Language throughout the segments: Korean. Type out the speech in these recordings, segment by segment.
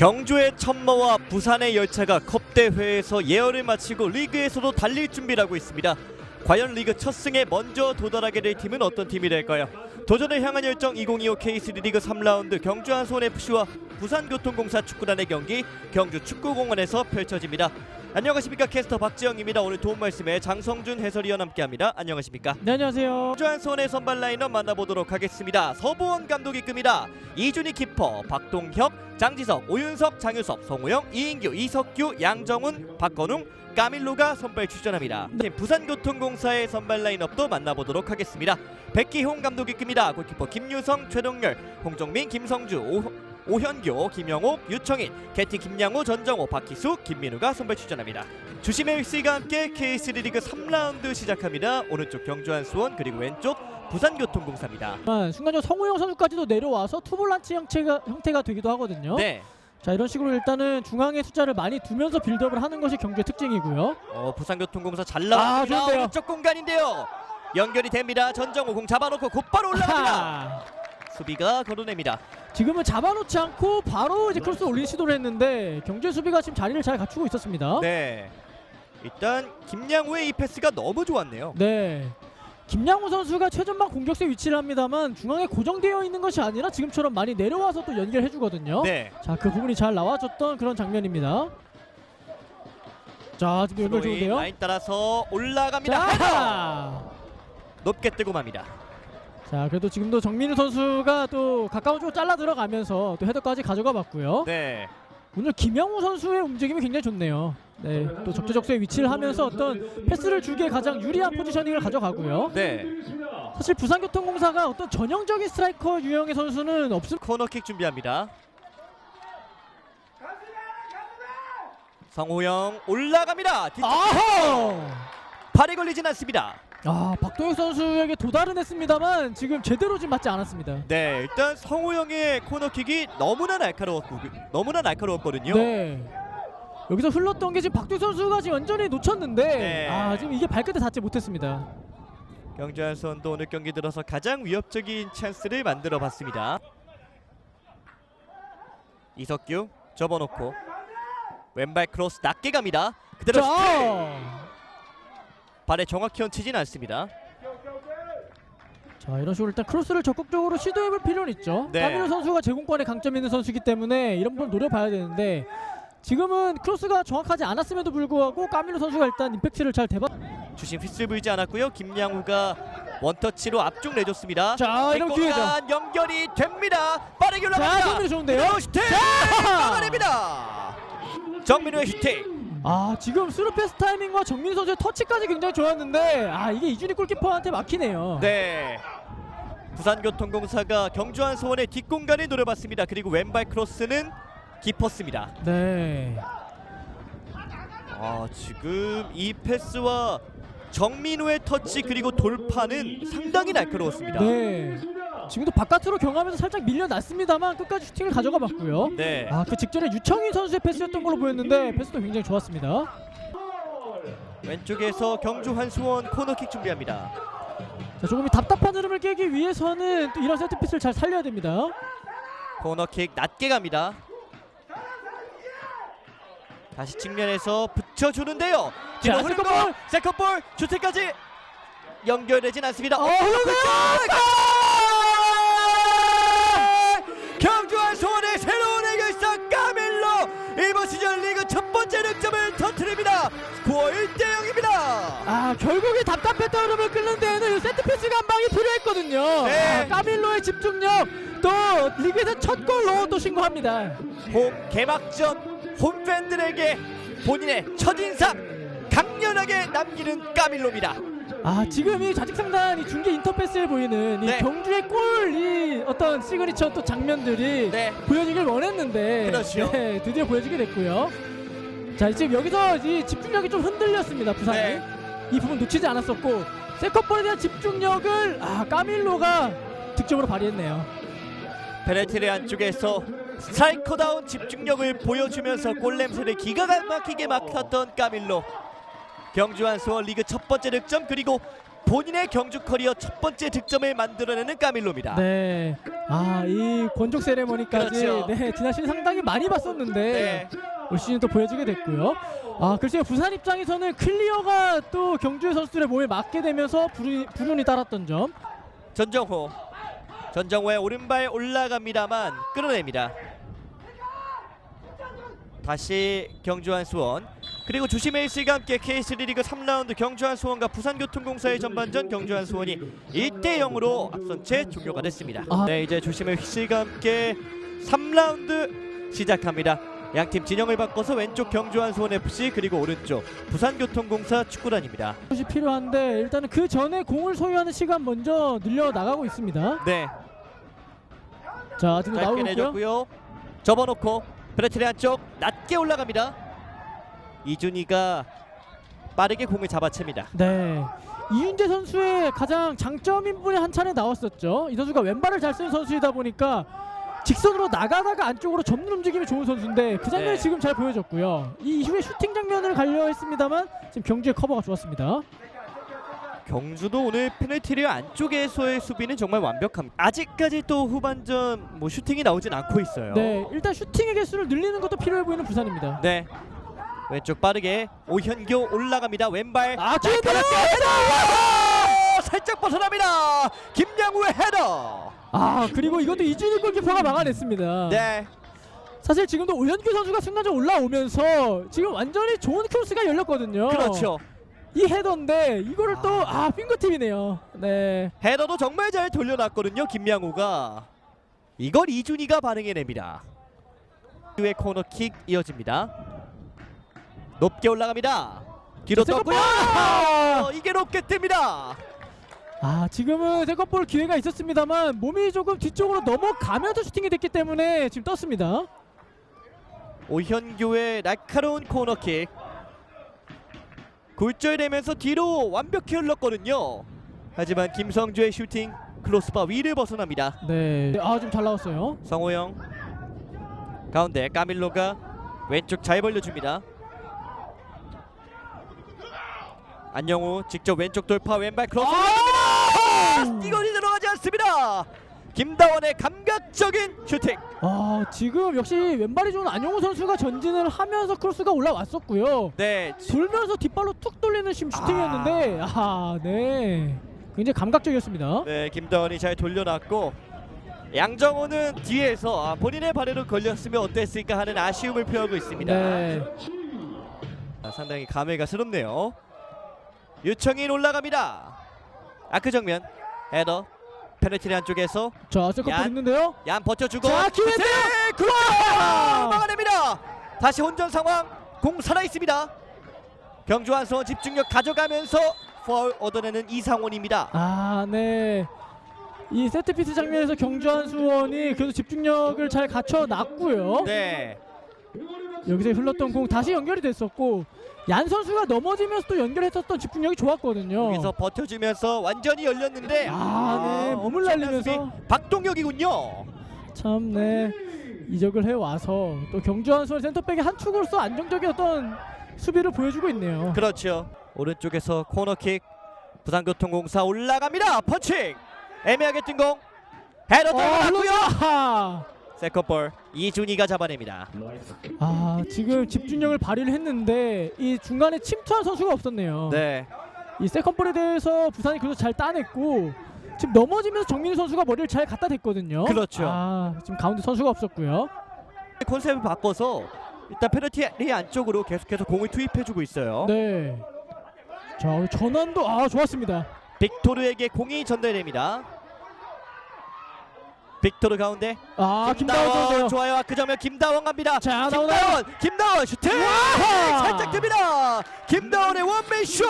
경주의 천마와 부산의 열차가 컵대회에서 예열을 마치고 리그에서도 달릴 준비를 하고 있습니다. 과연 리그 첫 승에 먼저 도달하게 될 팀은 어떤 팀이 될까요? 도전을 향한 열정 2025 K3 리그 3라운드 경주 한수원 FC와 부산교통공사 축구단의 경기 경주 축구공원에서 펼쳐집니다. 안녕하십니까 캐스터 박지영입니다. 오늘 도움 말씀에 장성준 해설위원 함께합니다. 안녕하십니까? 네 안녕하세요. 경주 한수원의 선발 라인업 만나보도록 하겠습니다. 서보원 감독이 끕니다. 이준희 키퍼, 박동혁, 장지석, 오윤석, 장유섭, 성우영, 이인규, 이석규, 양정훈, 박건웅, 까밀로가 선발 출전합니다. 부산교통공사의 선발 라인업도 만나보도록 하겠습니다. 백기홍 감독이 끕니다. 골키퍼 김유성, 최동열, 홍정민, 김성주, 오, 오현교, 김영옥, 유청인, 개티 김양호, 전정호, 박희수, 김민우가 선발 출전합니다. 주심의 일시가 함께 K3 리그 3라운드 시작합니다. 오른쪽 경주한 수원 그리고 왼쪽 부산교통공사입니다. 순간적으로 성우영 선수까지도 내려와서 투볼란치 형태가 형태가 되기도 하거든요. 네, 자 이런 식으로 일단은 중앙의 숫자를 많이 두면서 빌드업을 하는 것이 경주의 특징이고요. 어, 부산교통공사 잘 아, 나왔습니다. 좋은데요. 오른쪽 공간인데요. 연결이 됩니다. 전정호 공 잡아놓고 곧바로 올라갑니다. 아하. 수비가 걸어냅니다. 지금은 잡아놓지 않고 바로 이제 크로스 올린 시도를 했는데 경주의 수비가 지금 자리를 잘 갖추고 있었습니다. 네, 일단 김양우의 이 패스가 너무 좋았네요. 네. 김양호 선수가 최전방 공격수에 위치를 합니다만 중앙에 고정되어 있는 것이 아니라 지금처럼 많이 내려와서 또 연결해 주거든요. 네, 자, 그 부분이 잘 나와줬던 그런 장면입니다. 자, 지금 연결 좋은데요. 라인 따라서 올라갑니다. 헤더! 높게 뜨고 맙니다. 자, 그래도 지금도 정민우 선수가 또 가까운 쪽으로 잘라 들어가면서 또 헤더까지 가져가 봤고요. 네, 오늘 김영우 선수의 움직임이 굉장히 좋네요. 네, 또 적재적소에 위치를 하면서 어떤 패스를 주기에 가장 유리한 포지셔닝을 가져가고요. 네. 사실 부산교통공사가 어떤 전형적인 스트라이커 유형의 선수는 없습니다. 코너킥 준비합니다. 성호영 올라갑니다. 뒤쪽 아하! 발이 걸리진 않습니다. 아, 박도혁 선수에게 도달은 했습니다만 지금 제대로 좀 맞지 않았습니다. 네, 일단 성호영의 코너킥이 너무나 날카로웠고 너무나 날카로웠거든요. 네. 여기서 흘렀던 게 지금 박도혁 선수가 지금 완전히 놓쳤는데 네. 아, 지금 이게 발끝에 닿지 못했습니다. 경주한 선도 오늘 경기 들어서 가장 위협적인 찬스를 만들어 봤습니다. 이석규 접어놓고 왼발 크로스 낮게 갑니다. 그대로! 자, 발에 정확히 얹히진 않습니다. 자 이런 식으로 일단 크로스를 적극적으로 시도해볼 필요는 있죠. 네. 까미르 선수가 제공권에 강점 있는 선수이기 때문에 이런 부분 노려봐야 되는데 지금은 크로스가 정확하지 않았음에도 불구하고 까미르 선수가 일단 임팩트를 잘 대박. 주심 휘슬 불지 않았고요. 김양우가 원터치로 앞쪽 내줬습니다. 자 이런 기회죠. 연결이 됩니다. 빠르게 자 올라갑니다. 정민우 좋은데요. 민우 슈팅! 자! 막아냅니다. 정민우의 슈팅. 아 지금 스루 패스 타이밍과 정민우 선수의 터치까지 굉장히 좋았는데 아 이게 이준희 골키퍼한테 막히네요. 네. 부산교통공사가 경주한 소원의 뒷공간을 노려봤습니다. 그리고 왼발 크로스는 깊었습니다. 네. 아 지금 이 패스와 정민우의 터치 그리고 돌파는 상당히 날카로웠습니다. 네. 지금도 바깥으로 경하면서 살짝 밀려났습니다만 끝까지 슈팅을 가져가 봤고요. 네. 아 그 직전에 유청인 선수의 패스였던 걸로 보였는데 패스도 굉장히 좋았습니다. 왼쪽에서 경주 한수원 코너킥 준비합니다. 자 조금 이 답답한 흐름을 깨기 위해서는 또 이런 세트피스를 잘 살려야 됩니다. 코너킥 낮게 갑니다. 다시 측면에서 붙여주는데요. 뒤로 자, 흐르고 세컨볼! 세컨볼 슈팅까지 연결되진 않습니다. 어, 골! 득점을 터뜨립니다. 스코어 1대 0입니다. 아 결국에 답답했던 흐름을 끊는 데에는 이 세트피스가 한 방이 필요했거든요. 네. 아, 까밀로의 집중력 또 리그에서 첫 골로 또 신고합니다. 홈 개막전 홈팬들에게 본인의 첫인상 강렬하게 남기는 까밀로입니다. 아 지금 이 좌측 상단 이 중계 인터페이스에 보이는 이 네. 경주의 골 이 어떤 시그니처 또 장면들이 네. 보여지길 원했는데 그렇죠. 네, 드디어 보여지게 됐고요. 자 지금 여기서 이 집중력이 좀 흔들렸습니다 부산이 네. 이 부분 놓치지 않았었고 세컨볼에 대한 집중력을 아 까밀로가 득점으로 발휘했네요. 페널티의 안쪽에서 스트라이커다운 집중력을 보여주면서 골 냄새를 기가 막히게 맡았던 까밀로 경주한 수원 리그 첫 번째 득점 그리고 본인의 경주 커리어 첫 번째 득점을 만들어내는 까밀로입니다. 네. 아, 이 권총 세레머니까지 그렇죠. 네, 지난 시즌 상당히 많이 봤었는데 네. 올 시즌 또 보여지게 됐고요. 아, 글쎄요. 부산 입장에서는 클리어가 또 경주의 선수들의 몸에 맞게 되면서 불운, 불운이 따랐던 점. 전정호. 전정호의 오른발 올라갑니다만 끌어냅니다. 다시 경주한 수원. 그리고 주심의 일시가 함께 K3 리그 3라운드 경주한 수원과 부산교통공사의 전반전 경주한 수원이 1대 0으로 앞선 채 종료가 됐습니다. 아. 네, 이제 주심의 휘슬과 함께 3라운드 시작합니다. 양팀 진영을 바꿔서 왼쪽 경주한 수원 FC 그리고 오른쪽 부산교통공사 축구단입니다. 것이 필요한데 일단은 그 전에 공을 소유하는 시간 먼저 늘려 나가고 있습니다. 네, 자, 지금 짧게 나오고 있고요. 내줬고요. 접어놓고 브레트리 한쪽 낮게 올라갑니다. 이준희가 빠르게 공을 잡아챕니다. 네. 이윤재 선수의 가장 장점인 분이 한 차례 나왔었죠. 이 선수가 왼발을 잘 쓰는 선수이다 보니까 직선으로 나가다가 안쪽으로 접는 움직임이 좋은 선수인데 그 장면이 네. 지금 잘 보여줬고요. 이 이후에 슈팅 장면을 가려 했습니다만 지금 경주의 커버가 좋았습니다. 경주도 오늘 페널티리 안쪽에서의 수비는 정말 완벽합니다. 아직까지 또 후반전 뭐 슈팅이 나오진 않고 있어요. 네, 일단 슈팅의 개수를 늘리는 것도 필요해 보이는 부산입니다. 네. 왼쪽 빠르게 오현교 올라갑니다. 왼발 아, 기회 날카롭게 헤더! 살짝 벗어납니다. 김양우의 헤더. 아, 그리고 이것도 이준희 골키퍼가 막아냈습니다. 네. 사실 지금도 오현규 선수가 순간적으로 올라오면서 지금 완전히 좋은 크로스가 열렸거든요. 그렇죠. 이 헤더인데 이거를 또 아 핑거팁이네요. 네. 헤더도 정말 잘 돌려놨거든요. 김양우가 이걸 이준희가 반응해냅니다. 의 코너킥 이어집니다. 높게 올라갑니다. 뒤로 떴고요. 볼! 어, 이게 높게 뜹니다. 아 지금은 세컨볼 기회가 있었습니다만 몸이 조금 뒤쪽으로 넘어가면서 슈팅이 됐기 때문에 지금 떴습니다. 오현교의 날카로운 코너킥. 굴절되면서 뒤로 완벽히 흘렀거든요. 하지만 김성주의 슈팅 클로스바 위를 벗어납니다. 네. 아 좀 잘 나왔어요. 성호영 가운데 까밀로가 왼쪽 잘 벌려줍니다. 안영우 직접 왼쪽 돌파 왼발 크로스 아! 이거리 들어가지 않습니다. 김다원의 감각적인 슈팅. 아 지금 역시 왼발이 좋은 안영호 선수가 전진을 하면서 크로스가 올라왔었고요. 네, 돌면서 뒷발로 툭 돌리는 지금 슈팅이었는데 아 네. 굉장히 감각적이었습니다. 네 김다원이 잘 돌려놨고 양정호는 뒤에서 아, 본인의 발에도 걸렸으면 어땠을까 하는 아쉬움을 표하고 있습니다. 네. 아, 상당히 감회가 새롭네요. 유청인 올라갑니다. 아크 정면 헤더 페널티리 안쪽에서 자 세컨볼 얀. 있는데요. 얀 버텨주고 자, 기회인데요. 네, 그렇죠. 막아냅니다. 다시 혼전 상황 공 살아 있습니다. 경주 한수원 집중력 가져가면서 파울 얻어내는 이상원입니다. 아, 네. 이 세트피스 장면에서 경주한 수원이 그래도 집중력을 잘 갖춰 놨고요. 네, 여기서 흘렀던 공 다시 연결이 됐었고 얀 선수가 넘어지면서 또 연결했었던 집중력이 좋았거든요. 여기서 버텨주면서 완전히 열렸는데 아, 네. 몸을 엄청난 날리면서 수비. 박동혁이군요. 참 네. 이적을 해 와서 또 경주한 수원 센터백의 한 축으로서 안정적인 어떤 수비를 보여주고 있네요. 그렇죠. 오른쪽에서 코너킥 부산교통공사 올라갑니다. 펀칭 애매하게 뛴 공. 헤더 어, 들어갔고요. 흘렀다. 세컨볼 이준희가 잡아냅니다. 아, 지금 집중력을 발휘를 했는데 이 중간에 침투한 선수가 없었네요. 네. 이 세컨볼에 대해서 부산이 그래도 잘 따냈고 지금 넘어지면서 정민우 선수가 머리를 잘 갖다 댔거든요. 그렇죠. 아, 지금 가운데 선수가 없었고요. 컨셉을 바꿔서 일단 페널티 안쪽으로 계속해서 공을 투입해주고 있어요. 네. 자, 전환도 아 좋았습니다. 빅토르에게 공이 전달됩니다. 빅토르 가운데 아, 김다원 선수요. 좋아요. 아크 정면 김다원 갑니다. 자, 나오나요? 김다원, 김다원 슈팅 와! 살짝 듭니다. 김다원의 원맨 쇼.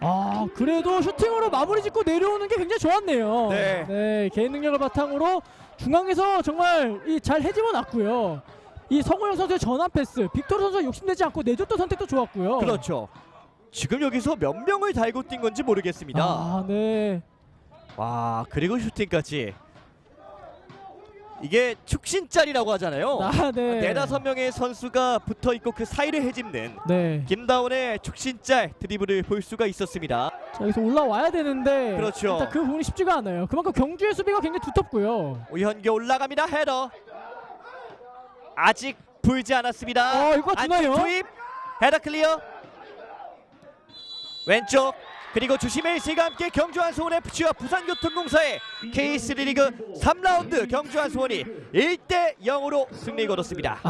아, 그래도 슈팅으로 마무리 짓고 내려오는 게 굉장히 좋았네요. 네. 개인 능력을 바탕으로 중앙에서 정말 이잘 해집어 놨고요. 이 성호영 선수의 전환 패스, 빅토르 선수 욕심내지 않고 내줬던 선택도 좋았고요. 그렇죠. 지금 여기서 몇 명을 달고 뛴 건지 모르겠습니다. 아, 네. 와 그리고 슈팅까지. 이게 축신짤이라고 하잖아요. 아, 네. 네다섯 명의 선수가 붙어 있고 그 사이를 헤집는 네. 김다운의 축신짤 드리블을 볼 수가 있었습니다. 자, 여기서 올라와야 되는데 그렇죠. 일단 그 부분이 쉽지가 않아요. 그만큼 경주의 수비가 굉장히 두텁고요. 오현규 올라갑니다. 헤더. 아직 불지 않았습니다. 어, 이거 주나요? 안쪽 투입. 헤더 클리어. 왼쪽 그리고 주심의 일시가 함께 경주한 수원 FC와 부산교통공사의 K3 리그 3라운드 경주한 수원이 1대 0으로 승리 거뒀습니다.